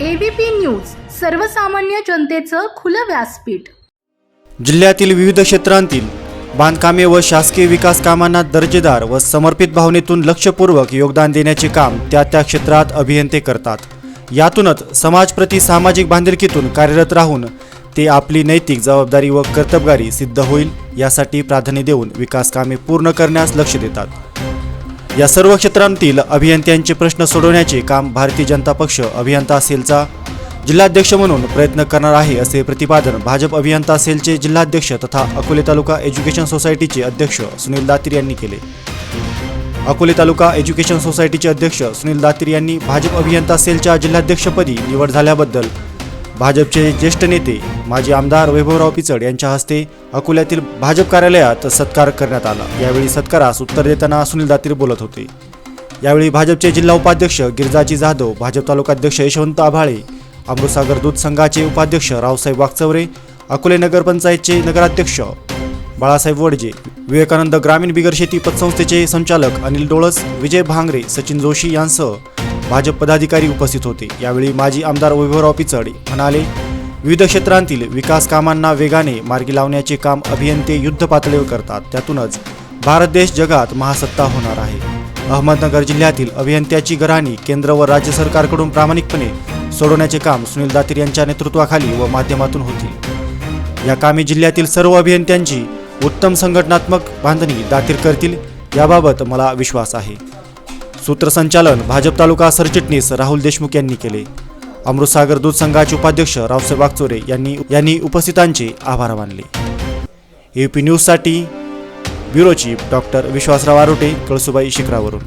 ABP news सर्वसामान्य जनतेचं खुलं व्यासपीठ. जिल्ह्यातील विविध क्षेत्रांतील बांधकामे व शासकीय विकास कामांना दर्जेदार व समर्पित भावनेतून लक्षपूर्वक योगदान देण्याचे काम त्या त्या क्षेत्रात अभियंते करतात. यातूनच समाजप्रती सामाजिक बांधिलकीतून कार्यरत राहून ते आपली नैतिक जबाबदारी व कर्तबगारी सिद्ध होईल यासाठी प्राधान्य देऊन विकास कामे पूर्ण करण्यास लक्ष देतात. या सर्व क्षेत्रांतील अभियंत्यांचे प्रश्न सोडवण्याचे काम भारतीय जनता पक्ष अभियंता सेलचा जिल्हाध्यक्ष म्हणून प्रयत्न करणार आहे असे प्रतिपादन भाजप अभियंता सेलचे जिल्हाध्यक्ष तथा अकोले तालुका एज्युकेशन सोसायटीचे अध्यक्ष सुनील दातीर यांनी केले. अकोले तालुका एज्युकेशन सोसायटीचे अध्यक्ष सुनील दातीर यांनी भाजप अभियंता सेलच्या जिल्हाध्यक्षपदी निवड झाल्याबद्दल भाजपचे ज्येष्ठ नेते माजी आमदार वैभवराव पिचड यांच्या हस्ते अकोल्यातील भाजप कार्यालयात सत्कार करण्यात आला. यावेळी सत्कारास उत्तर देताना सुनील दातीर बोलत होते. यावेळी भाजपचे जिल्हा उपाध्यक्ष गिरजाजी जाधव भाजप तालुकाध्यक्ष यशवंत आभाळे अमृतसागर दूध संघाचे उपाध्यक्ष रावसाहेब वागचवरे अकोले नगरपंचायतचे नगराध्यक्ष बाळासाहेब वडजे विवेकानंद ग्रामीण बिगर शेती पतसंस्थेचे संचालक अनिल डोळस विजय भांगरे सचिन जोशी यांसह भाजप पदाधिकारी उपस्थित होते. यावेळी माजी आमदार वैभवराव पिचड म्हणाले विविध क्षेत्रांतील विकास कामांना वेगाने मार्गी लावण्याचे काम अभियंते युद्ध पातळीवर करतात. त्यातूनच भारत देश जगात महासत्ता होणार आहे. अहमदनगर जिल्ह्यातील अभियंत्याची गराणी केंद्र व राज्य सरकारकडून प्रामाणिकपणे सोडवण्याचे काम सुनील दातीर यांच्या नेतृत्वाखाली व माध्यमातून होतील. या कामी जिल्ह्यातील सर्व अभियंत्यांची उत्तम संघटनात्मक बांधणी दातीर करतील याबाबत मला विश्वास आहे. सूत्रसंचालन भाजप तालुका सरचिटणीस राहुल देशमुख यांनी केले. अमृतसागर दूध संघाचे उपाध्यक्ष रावसाहेब वागचोरे यांनी यांनी उपस्थितांचे आभार मानले. एपी न्यूजसाठी bureau chief doctor Vishwasrao Arote Kalsubai शिखरावरून.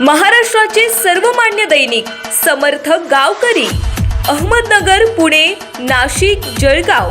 महाराष्ट्राचे सर्वमान्य दैनिक समर्थ गावकरी अहमदनगर पुणे नाशिक जळगाव.